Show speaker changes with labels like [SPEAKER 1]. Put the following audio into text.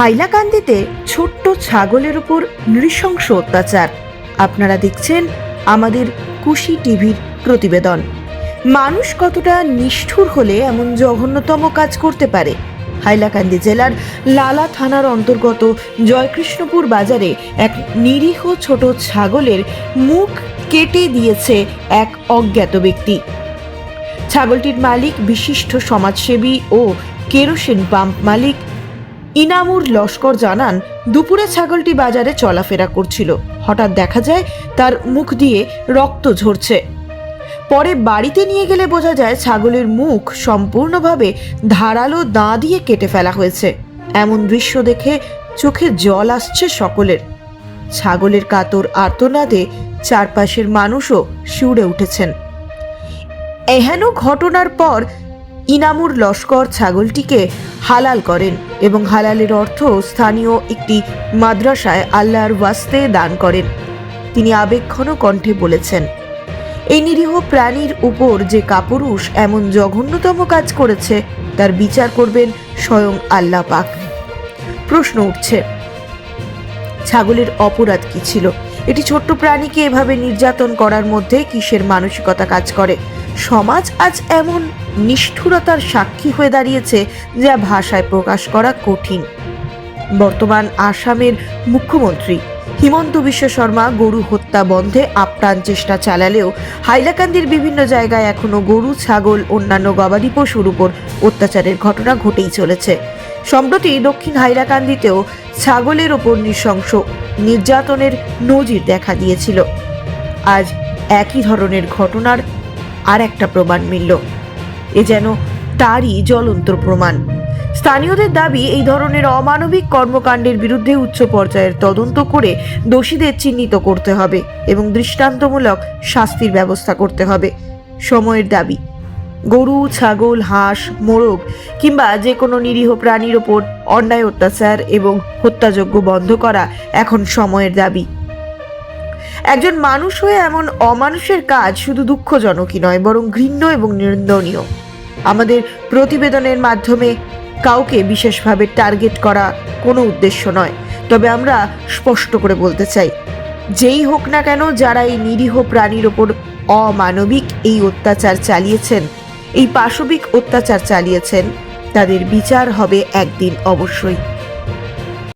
[SPEAKER 1] হাইলাকান্দিতে ছোট্ট ছাগলের উপর নৃশংস অত্যাচার। আপনারা দেখছেন আমাদের কুশি টিভির প্রতিবেদন। মানুষ কতটা নিষ্ঠুর হলে এমন জঘন্যতম কাজ করতে পারে? হাইলাকান্দি জেলার লালা থানার অন্তর্গত জয়কৃষ্ণপুর বাজারে এক নিরীহ ছোট ছাগলের মুখ কেটে দিয়েছে এক অজ্ঞাত ব্যক্তি। ছাগলটির মালিক, বিশিষ্ট সমাজসেবী ও কেরোসিন পাম্প মালিক ইনামুর লস্কর জানান, দুপুরে ছাগলটি বাজারে চলাফেরা করছিল। হঠাৎ দেখা যায়, তার মুখ দিয়ে রক্ত ঝরছে। পরে বাড়িতে নিয়ে গেলে বোঝা যায়, ছাগলের মুখ সম্পূর্ণভাবে ধারালো দাঁ দিয়ে কেটে ফেলা হয়েছে। এমন দৃশ্য দেখে চোখে জল আসছে সকলের। ছাগলের কাতর আর্তনাদে চারপাশের মানুষও শিউরে উঠেছেন। এহেন ঘটনার পর ইনামুর লস্কর ছাগলটিকে হালাল করেন এবং হালালের অর্থ স্থানীয় একটি মাদ্রাসায় আল্লাহর ওয়াস্তে দান করেন। তিনি আবেক্ষণ কণ্ঠে বলেছেন এই নিরীহ প্রাণীর উপর যে কাপুরুষ এমন জঘন্যতম কাজ করেছে, তার বিচার করবেন স্বয়ং আল্লাহ পাক। প্রশ্ন উঠছে, ছাগলের অপরাধ কি ছিল? এটি ছোট্ট প্রাণীকে এভাবে নির্যাতন করার মধ্যে কিসের মানসিকতা কাজ করে? সমাজ আজ এমন নিষ্ঠুরতার সাক্ষী হয়ে দাঁড়িয়েছে যা ভাষায় প্রকাশ করা কঠিন। বর্তমান আসামের মুখ্যমন্ত্রী হিমন্ত বিশ্ব শর্মা গরু হত্যা বন্ধে আপ্রাণ চেষ্টা চালালেও হাইলাকান্দির বিভিন্ন জায়গায় এখনও গরু, ছাগল, অন্যান্য গবাদি পশুর উপর অত্যাচারের ঘটনা ঘটেই চলেছে। সম্প্রতি দক্ষিণ হাইলাকান্দিতেও ছাগলের ওপর নৃশংস নির্যাতনের নজির দেখা দিয়েছিল। আজ একই ধরনের ঘটনার আর একটা প্রমাণ মিলল। এ যেন তারই জ্বলন্ত প্রমাণ। স্থানীয়দের দাবি, এই ধরনের অমানবিক কর্মকাণ্ডের বিরুদ্ধে উচ্চ পর্যায়ের তদন্ত করে দোষীদের চিহ্নিত করতে হবে এবং দৃষ্টান্তমূলক শাস্তির ব্যবস্থা করতে হবে। সময়ের দাবি, গরু, ছাগল, হাঁস, মোরগ কিংবা যে কোনো নিরীহ প্রাণীর ওপর অন্যায় অত্যাচার এবং হত্যাযোগ্য বন্ধ করা এখন সময়ের দাবি। একজন মানুষ হয়ে এমন অমানুষের কাজ শুধু দুঃখজনকই নয়, বরং ঘৃণ্য এবং নিন্দনীয়। আমাদের প্রতিবেদনের মাধ্যমে কাউকে বিশেষভাবে টার্গেট করা কোনো উদ্দেশ্য নয়। তবে আমরা স্পষ্ট করে বলতে চাই, যেই হোক না কেন যারা এই নিরীহ প্রাণীর ওপর অমানবিক এই অত্যাচার চালিয়েছেন, এই পাশবিক অত্যাচার চালিয়েছেন, তাদের বিচার হবে একদিন অবশ্যই।